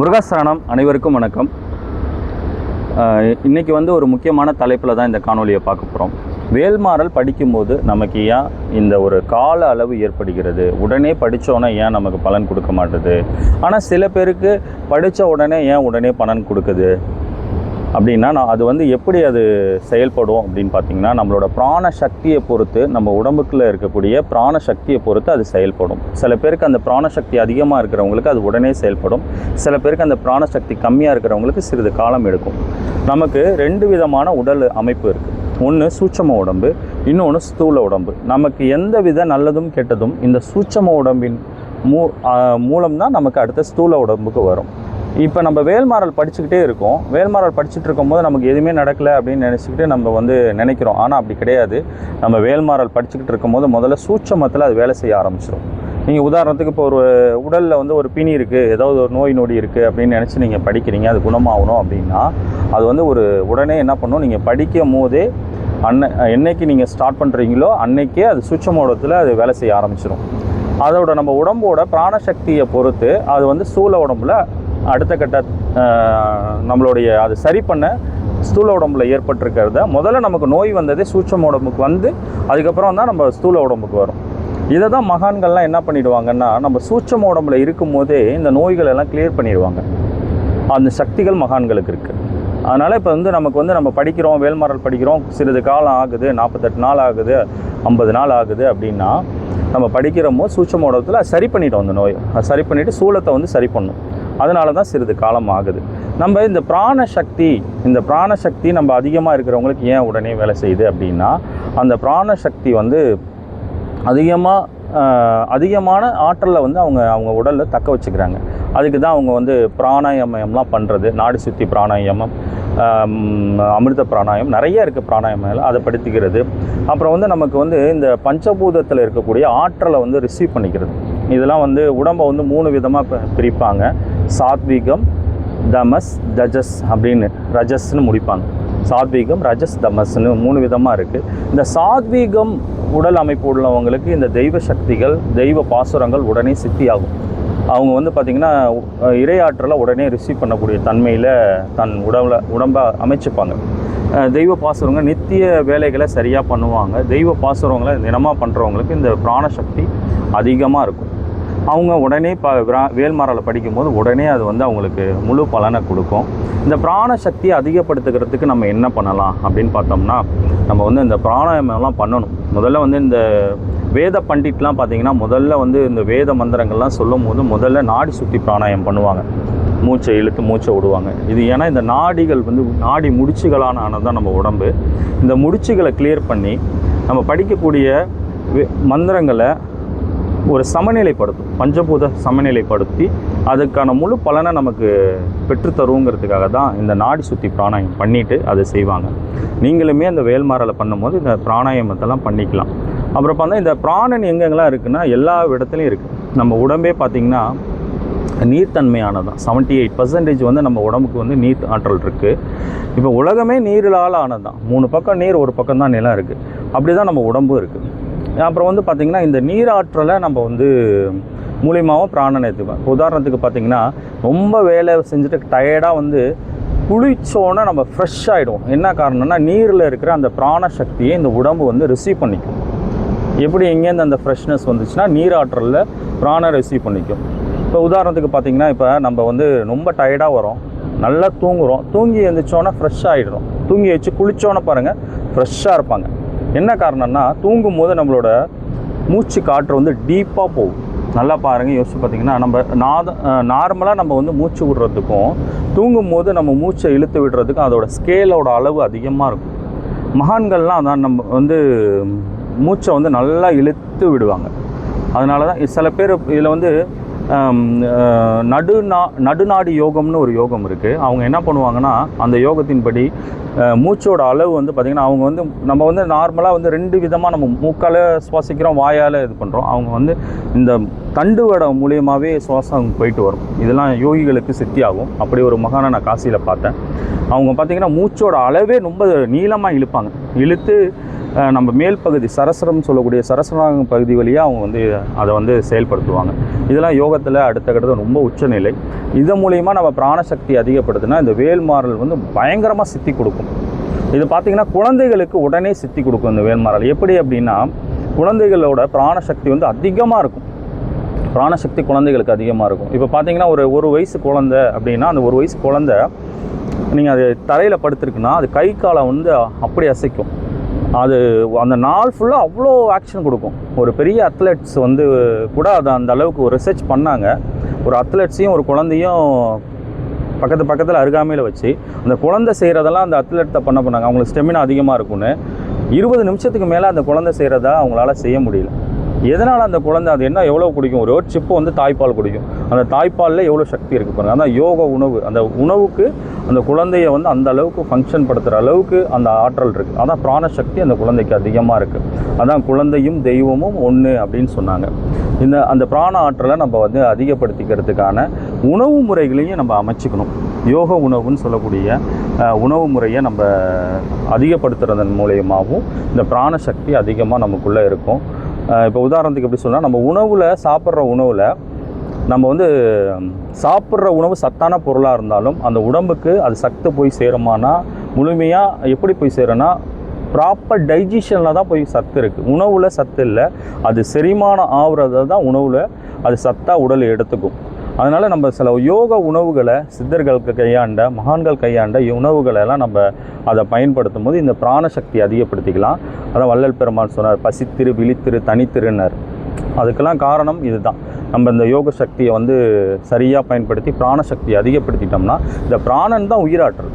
முருகாசரணம் அனைவருக்கும் வணக்கம். இன்றைக்கி வந்து ஒரு முக்கியமான தலைப்பில் தான் இந்த காணொலியை பார்க்க போகிறோம் வேல்மாறல் படிக்கும்போது நமக்கு ஏன் இந்த ஒரு கால அளவு ஏற்படுகிறது? உடனே படித்தோன்னே ஏன் நமக்கு பலன் கொடுக்க மாட்டுது? ஆனால் சில பேருக்கு படித்த உடனே ஏன் உடனே பலன் கொடுக்குது? அப்படின்னா நான் அது வந்து எப்படி அது செயல்படும் அப்படின்னு பார்த்தீங்கன்னா நம்மளோட பிராண சக்தியை பொறுத்து நம்ம உடம்புக்குள்ள இருக்கக்கூடிய பிராண சக்தியை பொறுத்து அது செயல்படும். சில பேருக்கு அந்த பிராண சக்தி அதிகமாக இருக்கிறவங்களுக்கு அது உடனே செயல்படும். சில பேருக்கு அந்த பிராண சக்தி கம்மியாக இருக்கிறவங்களுக்கு சிறிது காலம் எடுக்கும். நமக்கு ரெண்டு விதமான உடல் அமைப்பு இருக்குது ஒன்று சூட்சம உடம்பு இன்னொன்று ஸ்தூல உடம்பு. நமக்கு எந்த வித நல்லதும் கெட்டதும் இந்த சூட்சம உடம்பின் மூ மூலம் தான் நமக்கு அடுத்த ஸ்தூல உடம்புக்கு வரும். இப்போ நம்ம வேல்மாறல் படிச்சுக்கிட்டே இருக்கோம். வேல்மாறல் படிச்சுட்டு இருக்கும்போது நமக்கு எதுவுமே நடக்கலை அப்படின்னு நினச்சிக்கிட்டு நம்ம வந்து நினைக்கிறோம். ஆனால் அப்படி கிடையாது. நம்ம வேல்மாறல் படிச்சுக்கிட்டு இருக்கும்போது முதல்ல சூட்சமத்தில் அது வேலை செய்ய ஆரம்பிச்சிடும் நீங்கள் உதாரணத்துக்கு இப்போ ஒரு உடலில் வந்து ஒரு பிணி இருக்குது ஏதாவது ஒரு நோய் நொடி இருக்குது அப்படின்னு நினச்சி நீங்கள் படிக்கிறீங்க. அது குணமாகணும் அப்படின்னா அது வந்து ஒரு உடனே என்ன பண்ணும்? நீங்கள் படிக்கும் போதே அன்னை என்னைக்கு நீங்கள் ஸ்டார்ட் பண்ணுறீங்களோ அன்னைக்கே அது சூட்சமோடத்தில் அது வேலை செய்ய ஆரம்பிச்சிடும் அதோட நம்ம உடம்போட பிராணசக்தியை பொறுத்து அது வந்து சூழ உடம்புல அடுத்த கட்ட நம்மளுடைய அது சரி பண்ண ஸ்தூல உடம்புல ஏற்பட்டிருக்கிறத முதல்ல நமக்கு நோய் வந்ததே சூட்சம உடம்புக்கு வந்து அதுக்கப்புறம் தான் நம்ம ஸ்தூல உடம்புக்கு வரும். இதை தான் மகான்கள்லாம் என்ன பண்ணிடுவாங்கன்னா நம்ம சூட்சம் உடம்புல இருக்கும்போதே இந்த நோய்கள் எல்லாம் கிளியர் பண்ணிடுவாங்க. அந்த சக்திகள் மகான்களுக்கு இருக்குது அதனால் இப்போ வந்து நமக்கு வந்து நம்ம படிக்கிறோம் வேல்மாரல் படிக்கிறோம் சிறிது காலம் ஆகுது நாற்பத்தெட்டு நாள் ஆகுது ஐம்பது நாள் ஆகுது அப்படின்னா நம்ம படிக்கிறோமோ சூட்சம உடம்பத்தில் அது சரி பண்ணிட்டோம் அந்த நோய். அதை சரி பண்ணிவிட்டு சூலத்தை வந்து சரி பண்ணும். அதனால தான் சிறிது காலம் ஆகுது. நம்ம இந்த பிராண சக்தி இந்த பிராண சக்தி நம்ம அதிகமாக இருக்கிறவங்களுக்கு ஏன் உடனே வேலை செய்யுது அப்படின்னா அந்த பிராண சக்தி வந்து அதிகமாக அதிகமான ஆற்றலை வந்து அவங்க அவங்க உடலில் தக்க வச்சுக்கிறாங்க. அதுக்கு தான் அவங்க வந்து பிராணாயாமம்லாம் பண்ணுறது நாடி சுத்தி பிராணாயாமம் அமிர்த பிராணாயம் நிறைய இருக்குது பிராணாயாமம் அதை படுத்திக்கிறது. அப்புறம் வந்து நமக்கு வந்து இந்த பஞ்சபூதத்தில் இருக்கக்கூடிய ஆற்றலை வந்து ரிசீவ் பண்ணிக்கிறது. இதெல்லாம் வந்து உடம்பை வந்து மூணு விதமாக பிரிப்பாங்க. சாத்வீகம் தமஸ் தஜஸ் அப்படின்னு ரஜஸ்ன்னு முடிப்பாங்க. சாத்வீகம் ரஜஸ் தமஸ்னு மூணு விதமாக இருக்குது இந்த சாத்வீகம் உடல் அமைப்பு உள்ளவங்களுக்கு இந்த தெய்வ சக்திகள் தெய்வ பாசுரங்கள் உடனே சித்தியாகும். அவங்க வந்து பார்த்திங்கன்னா இரையாற்றலை உடனே ரிசீவ் பண்ணக்கூடிய தன்மையில் தன் உடம்புல உடம்பை அமைச்சுப்பாங்க. தெய்வ பாசுரங்க நித்திய வேலைகளை சரியாக பண்ணுவாங்க. தெய்வ பாசுரங்களை தினமாக பண்ணுறவங்களுக்கு இந்த பிராணசக்தி அதிகமாக இருக்கும். அவங்க உடனே ப விரா- படிக்கும்போது உடனே அது வந்து அவங்களுக்கு முழு பலனை கொடுக்கும். இந்த பிராண சக்தியை அதிகப்படுத்துக்கிறதுக்கு நம்ம என்ன பண்ணலாம் அப்படின்னு பார்த்தோம்னா நம்ம வந்து இந்த பிராணாயாமம்லாம் பண்ணணும். முதல்ல வந்து இந்த வேத பண்டிட்லாம் பார்த்தீங்கன்னா முதல்ல வந்து இந்த வேத மந்திரங்கள்லாம் சொல்லும் போது முதல்ல நாடி சுற்றி பிராணாயம் பண்ணுவாங்க. மூச்சை இழுத்து மூச்சை விடுவாங்க. இது ஏன்னா இந்த நாடிகள் வந்து நாடி முடிச்சுகளான ஆனது தான் நம்ம உடம்பு. இந்த முடிச்சுகளை கிளியர் பண்ணி நம்ம படிக்கக்கூடிய வே- மந்திரங்களை ஒரு சமநிலைப்படுத்தும் பஞ்சபூத சமநிலைப்படுத்தி அதுக்கான முழு பலனை நமக்கு பெற்றுத்தருங்கிறதுக்காக தான் இந்த நாடி சுற்றி பிராணாயம் பண்ணிவிட்டு அதை செய்வாங்க. நீங்களுமே அந்த வேல்மாரலை பண்ணும்போது இந்த பிராணாயாமத்தெல்லாம் பண்ணிக்கலாம். அப்புறம் பார்த்தா இந்த பிராணன் எங்கெங்கெல்லாம் இருக்குன்னா எல்லா இடத்துலையும் இருக்குது நம்ம உடம்பே பார்த்திங்கன்னா நீர்த்தன்மையானதான் செவன்ட்டி எயிட் பர்சன்டேஜ் வந்து நம்ம உடம்புக்கு வந்து நீர் ஆற்றல் இருக்குது இப்போ உலகமே நீரிலால் ஆனது தான் மூணு பக்கம் நீர் ஒரு பக்கம் தான் நிலம் இருக்குது அப்படி தான் நம்ம உடம்பும் இருக்குது அப்புறம் வந்து பார்த்திங்கன்னா இந்த நீராற்றலை நம்ம வந்து மூலியமாகவும் பிராணனை எடுத்துப்போம் இப்போ உதாரணத்துக்கு பார்த்திங்கன்னா ரொம்ப வேலை செஞ்சுட்டு டயர்டாக வந்து குளிச்சோன்னே நம்ம ஃப்ரெஷ் ஆகிடுவோம் என்ன காரணம்னா நீரில் இருக்கிற அந்த பிராண சக்தியை இந்த உடம்பு வந்து ரிசீவ் பண்ணிக்கும். எப்படி எங்கேருந்து அந்த ஃப்ரெஷ்னஸ் வந்துச்சுன்னா நீராற்றலில் பிராணம் ரிசீவ் பண்ணிக்கும். இப்போ உதாரணத்துக்கு பார்த்தீங்கன்னா இப்போ நம்ம வந்து ரொம்ப டயர்டாக வரோம் நல்லா தூங்குறோம். தூங்கி எழுந்திரிச்சோன்னே ஃப்ரெஷ் ஆகிடுறோம் தூங்கி வச்சு குளிச்சோன்னே பாருங்கள் ஃப்ரெஷ்ஷாக இருப்பாங்க. என்ன காரணம்னா தூங்கும் போது நம்மளோட மூச்சு காற்று வந்து டீப்பாக போகும். நல்லா பாருங்கள் யோசிச்சு பார்த்தீங்கன்னா நம்ம நாத நார்மலாக நம்ம வந்து மூச்சு விடுறதுக்கும் தூங்கும் போது நம்ம மூச்சை இழுத்து விடுறதுக்கும் அதோட ஸ்கேலோட அளவு அதிகமாக இருக்கும். மகான்கள்லாம் அதான் நம்ம வந்து மூச்சை வந்து நல்லா இழுத்து விடுவாங்க. அதனால தான் சில பேர் இதில் வந்து நடுநா நடுநாடு யோகம்னு ஒரு யோகம் இருக்குது அவங்க என்ன பண்ணுவாங்கன்னா அந்த யோகத்தின்படி மூச்சோட அளவு வந்து பார்த்திங்கன்னா அவங்க வந்து நம்ம வந்து நார்மலாக வந்து ரெண்டு விதமாக நம்ம மூக்கால் சுவாசிக்கிறோம் வாயால் இது பண்ணுறோம் அவங்க வந்து இந்த தண்டுவடம் மூலியமாகவே சுவாசம் போயிட்டு வரும். இதெல்லாம் யோகிகளுக்கு சித்தியாகும். அப்படி ஒரு மகானை நான் காசியில் பார்த்தேன். அவங்க பார்த்திங்கன்னா மூச்சோட அளவே ரொம்ப நீளமாக இழுப்பாங்க. இழுத்து நம்ம மேல் பகுதி சரசரம் சொல்லக்கூடிய சரசராங்க பகுதி வழியாக அவங்க வந்து அதை வந்து செயல்படுத்துவாங்க. இதெல்லாம் யோகத்தில் அடுத்த கட்டத்தில் ரொம்ப உச்சநிலை. இதன் மூலயமா நம்ம பிராணசக்தி அதிகப்படுத்தினா இந்த வேல்மாறல் வந்து பயங்கரமாக சித்தி கொடுக்கும். இது பார்த்திங்கன்னா குழந்தைகளுக்கு உடனே சித்தி கொடுக்கும் இந்த வேல்மாறல். எப்படி அப்படின்னா குழந்தைகளோட பிராணசக்தி வந்து அதிகமாக இருக்கும். பிராணசக்தி குழந்தைகளுக்கு அதிகமாக இருக்கும். இப்போ பார்த்தீங்கன்னா ஒரு ஒரு வயசு குழந்தை அப்படின்னா அந்த ஒரு வயசு குழந்தை நீங்கள் அது தரையில் படுத்துருக்குன்னா அது கை காலை வந்து அப்படி அசைக்கும். அது அந்த நாள் ஃபுல்லாக அவ்வளோ ஆக்ஷன் கொடுக்கும். ஒரு பெரிய அத்லெட்ஸ் வந்து கூட அதை அந்த அளவுக்கு ஒரு ரிசர்ச் பண்ணாங்க. ஒரு அத்லெட்ஸையும் ஒரு குழந்தையும் பக்கத்து பக்கத்தில் அருகாமையில் வச்சு அந்த குழந்தை செய்கிறதெல்லாம் அந்த அத்லெட்டை பண்ண பண்ணாங்க. அவங்களுக்கு ஸ்டெமினா அதிகமாக இருக்கும்னு. இருபது நிமிஷத்துக்கு மேலே அந்த குழந்தை செய்கிறத அவங்களால செய்ய முடியல. எதனால் அந்த குழந்தை அது என்ன எவ்வளோ குடிக்கும்? ஒரு சிப்பு வந்து தாய்ப்பால் குடிக்கும். அந்த தாய்ப்பாலில் எவ்வளோ சக்தி இருக்குது பாருங்கள் அதான் யோக உணவு. அந்த உணவுக்கு அந்த குழந்தைய வந்து அந்த அளவுக்கு ஃபங்க்ஷன் படுத்துகிற அளவுக்கு அந்த ஆற்றல் இருக்குது அதான் பிராணசக்தி அந்த குழந்தைக்கு அதிகமாக இருக்குது அதான் குழந்தையும் தெய்வமும் ஒன்று அப்படின்னு சொன்னாங்க. இந்த அந்த பிராண ஆற்றலை நம்ம வந்து அதிகப்படுத்திக்கிறதுக்கான உணவு முறைகளையும் நம்ம அமைச்சுக்கணும். யோக உணவுன்னு சொல்லக்கூடிய உணவு முறையை நம்ம அதிகப்படுத்துறதன் மூலயமாவும் இந்த பிராணசக்தி அதிகமாக நமக்குள்ளே இருக்கும். இப்போ உதாரணத்துக்கு எப்படி சொன்னால் நம்ம உணவில் சாப்பிட்ற உணவில் நம்ம வந்து சாப்பிட்ற உணவு சத்தான பொருளாக இருந்தாலும் அந்த உடம்புக்கு அது சத்து போய் சேருமானா முழுமையாக எப்படி போய் சேரும்னா ப்ராப்பர் டைஜஷனில் தான் போய் சத்து இருக்குது உணவில் சத்து இல்லை அது செரிமானம் ஆகுறத தான் உணவில் அது சத்தாக உடல் எடுத்துக்கும். அதனால் நம்ம சில யோக உணவுகளை சித்தர்களுக்கு கையாண்ட மகான்கள் கையாண்ட உணவுகளை எல்லாம் நம்ம அதை பயன்படுத்தும் போது இந்த பிராணசக்தி அதிகப்படுத்திக்கலாம். அதான் வள்ளல் பெருமான் சொன்னார் பசித்திரு விழித்திரு தனித்திருன்னார். அதுக்கெல்லாம் காரணம் இதுதான். நம்ம இந்த யோக சக்தியை வந்து சரியாக பயன்படுத்தி பிராணசக்தியை அதிகப்படுத்திட்டோம்னா இந்த பிராணன் தான் உயிராற்றல்.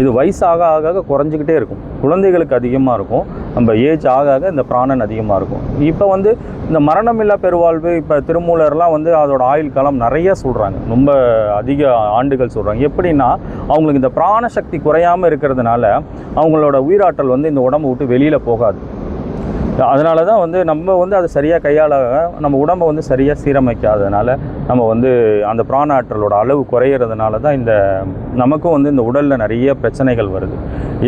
இது வயசாக ஆக ஆக குறைஞ்சிக்கிட்டே இருக்கும். குழந்தைகளுக்கு அதிகமாக இருக்கும். நம்ம ஏஜ் ஆக ஆக இந்த பிராணன் அதிகமாக இருக்கும். இப்போ வந்து இந்த மரணமில்லா பெருவாழ்வு இப்போ திருமூலர்லாம் வந்து அதோட ஆயுள் காலம் நிறைய சொல்கிறாங்க ரொம்ப அதிக ஆண்டுகள் சொல்கிறாங்க எப்படின்னா அவங்களுக்கு இந்த பிராணசக்தி குறையாமல் இருக்கிறதுனால அவங்களோட உயிராற்றல் வந்து இந்த உடம்பு விட்டு வெளியில் போகாது. அதனால தான் வந்து நம்ம வந்து அதை சரியாக கையாள நம்ம உடம்பை வந்து சரியாக சீரமைக்காததுனால நம்ம வந்து அந்த பிராண ஆற்றலோட அளவு குறையிறதுனால தான் இந்த நமக்கும் வந்து இந்த உடலில் நிறைய பிரச்சனைகள் வருது.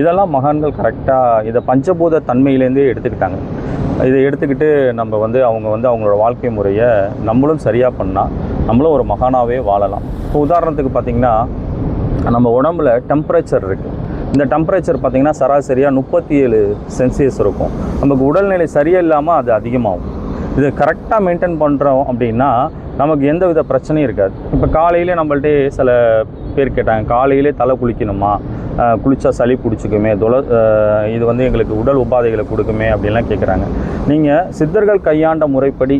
இதெல்லாம் மகான்கள் கரெக்டாக இதை பஞ்சபூத தன்மையிலேருந்தே எடுத்துக்கிட்டாங்க. இதை எடுத்துக்கிட்டு நம்ம வந்து அவங்க வந்து அவங்களோட வாழ்க்கை முறையை நம்மளும் சரியாக பண்ணால் நம்மளும் ஒரு மகானாகவே வாழலாம். இப்போ உதாரணத்துக்கு பார்த்திங்கன்னா நம்ம உடம்புல டெம்பரேச்சர் இருக்குது இந்த டெம்பரேச்சர் பார்த்திங்கன்னா சராசரியாக முப்பத்தி ஏழு சென்சியஸ் இருக்கும். நமக்கு உடல்நிலை சரியில்லாமல் அது அதிகமாகும். இது கரெக்டாக மெயின்டைன் பண்ணுறோம் அப்படின்னா நமக்கு எந்த வித பிரச்சனையும் இருக்காது. இப்போ காலையிலே நம்மள்ட்டே சில பேர் கேட்டாங்க காலையிலே தலை குளிக்கணுமா? குளித்தா சளி பிடிச்சிக்குமே தொல இது வந்து எங்களுக்கு உடல் உபாதைகளை கொடுக்குமே அப்படின்லாம் கேட்குறாங்க நீங்கள் சித்தர்கள் கையாண்ட முறைப்படி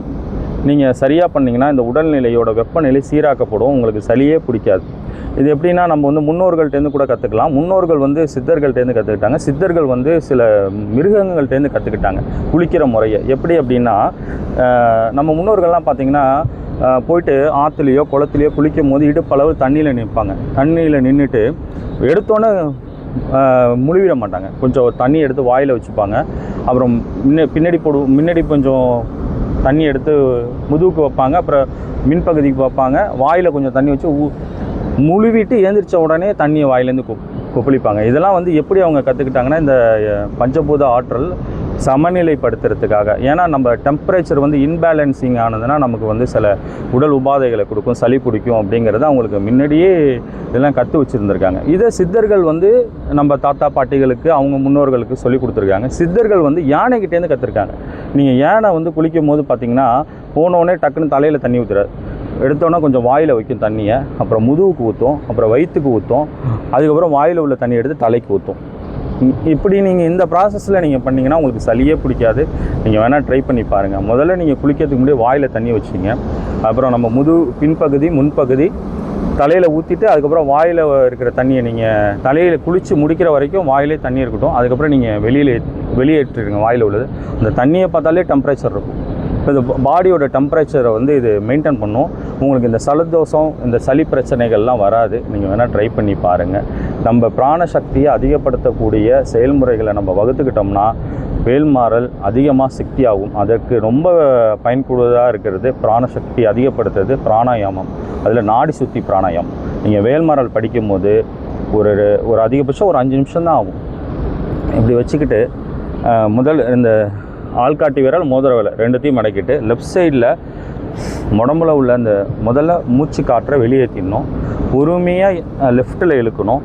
நீங்கள் சரியாக பண்ணிங்கன்னா இந்த உடல்நிலையோட வெப்பநிலை சீராக்கப்படும் உங்களுக்கு சளியே பிடிக்காது. இது எப்படின்னா நம்ம வந்து முன்னோர்கள்ட்டேருந்து கூட கற்றுக்கலாம் முன்னோர்கள் வந்து சித்தர்கள்ட்டேருந்து கற்றுக்கிட்டாங்க சித்தர்கள் வந்து சில மிருகங்கள்ட்டேருந்து கற்றுக்கிட்டாங்க குளிக்கிற முறையை. எப்படி அப்படின்னா நம்ம முன்னோர்கள்லாம் பார்த்திங்கன்னா போயிட்டு ஆற்றுலையோ குளத்துலையோ குளிக்கும் போது இடுப்பளவு தண்ணியில் நிற்பாங்க தண்ணியில் நின்றுட்டு எடுத்தோன்னே முழுவிட மாட்டாங்க. கொஞ்சம் தண்ணி எடுத்து வாயில் வச்சுப்பாங்க. அப்புறம் முன்ன பின்னாடி போடு முன்னாடி கொஞ்சம் தண்ணி எடுத்து முதுகுக்கு வைப்பாங்க அப்புறம் மின்பகுதிக்கு வைப்பாங்க. வாயில் கொஞ்சம் தண்ணி வச்சு ஊ முழுவிட்டு ஏந்திரிச்ச உடனே தண்ணியை வாயிலேருந்து கொ கொப்பளிப்பாங்க. இதெல்லாம் வந்து எப்படி அவங்க கற்றுக்கிட்டாங்கன்னா இந்த பஞ்சபூத ஆற்றல் சமநிலைப்படுத்துறதுக்காக. ஏன்னா நம்ம டெம்பரேச்சர் வந்து இன்பேலன்சிங் ஆனதுன்னா நமக்கு வந்து சில உடல் உபாதைகளை கொடுக்கும் சளி பிடிக்கும் அப்படிங்கிறத அவங்களுக்கு முன்னாடியே இதெல்லாம் கற்று வச்சுருந்துருக்காங்க. இதை சித்தர்கள் வந்து நம்ம தாத்தா பாட்டிகளுக்கு அவங்க முன்னோர்களுக்கு சொல்லி கொடுத்துருக்காங்க. சித்தர்கள் வந்து யானைகிட்டேருந்து கற்றுருக்காங்க நீங்கள் யானை வந்து குளிக்கும் போது பார்த்தீங்கன்னா போனோடனே டக்குன்னு தலையில் தண்ணி ஊற்றுறாரு எடுத்தோன்னே கொஞ்சம் வாயில் வைக்கும் தண்ணியை அப்புறம் முதுகுக்கு ஊற்றும் அப்புறம் வயிற்றுக்கு ஊற்றும் அதுக்கப்புறம் வாயில் உள்ள தண்ணி எடுத்து தலைக்கு ஊற்றும் இப்படி நீங்கள் இந்த ப்ராசஸில் நீங்கள் பண்ணிங்கன்னா உங்களுக்கு சளியே பிடிக்காது. நீங்கள் வேணால் ட்ரை பண்ணி பாருங்கள் முதல்ல நீங்கள் குளிக்கிறதுக்கு முன்னாடி வாயில் தண்ணி வச்சுங்க. அப்புறம் நம்ம முது பின்பகுதி முன்பகுதி தலையில் ஊற்றிட்டு அதுக்கப்புறம் வாயில் இருக்கிற தண்ணியை நீங்கள் தலையில் குளித்து முடிக்கிற வரைக்கும் வாயிலே தண்ணி இருக்கட்டும். அதுக்கப்புறம் நீங்கள் வெளியில் வெளியேற்றிடுங்க வாயில் உள்ளது. அந்த தண்ணியை பார்த்தாலே டெம்பரேச்சர் இருக்கும். இப்போ இது பாடியோட டெம்பரேச்சரை வந்து இது மெயின்டைன் பண்ணும். உங்களுக்கு இந்த சலதோஷம் இந்த சளி பிரச்சனைகள்லாம் வராது. நீங்கள் வேணால் ட்ரை பண்ணி பாருங்கள் நம்ம பிராணசக்தியை அதிகப்படுத்தக்கூடிய செயல்முறைகளை நம்ம வகுத்துக்கிட்டோம்னா வேல்மாறல் அதிகமாக சக்தியாகும் அதற்கு ரொம்ப பயன்படுவதாக இருக்கிறது பிராணசக்தி அதிகப்படுத்துறது பிராணாயாமம். அதில் நாடி சுற்றி பிராணாயாமம். நீங்கள் வேல்மாறல் படிக்கும்போது ஒரு ஒரு அதிகபட்சம் ஒரு அஞ்சு நிமிஷம் தான் ஆகும். இப்படி வச்சுக்கிட்டு முதல் இந்த ஆள்காட்டி விரல் மோதிர விரல் ரெண்டுத்தையும் மடக்கிட்டு லெஃப்ட் சைடில் உடம்புல உள்ள அந்த முதல்ல மூச்சு காற்றை வெளியேற்றிடணும் பொறுமையாக லெஃப்ட்டில் இழுக்கணும்.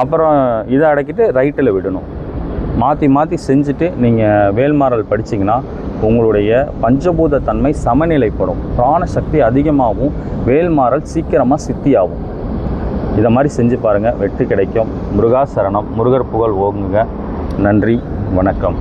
அப்புறம் இதை அடக்கிட்டு ரைட்டில் விடணும். மாற்றி மாற்றி செஞ்சுட்டு நீங்கள் வேல்மாறல் படிச்சிங்கன்னா உங்களுடைய பஞ்சபூத தன்மை சமநிலைப்படும் பிராண சக்தி வேல்மாறல் சீக்கிரமாக சித்தியாகும். இதை மாதிரி செஞ்சு பாருங்கள் வெற்றி கிடைக்கும். முருகாசரணம். முருகர் புகழ் ஓங்குங்க. நன்றி. வணக்கம்.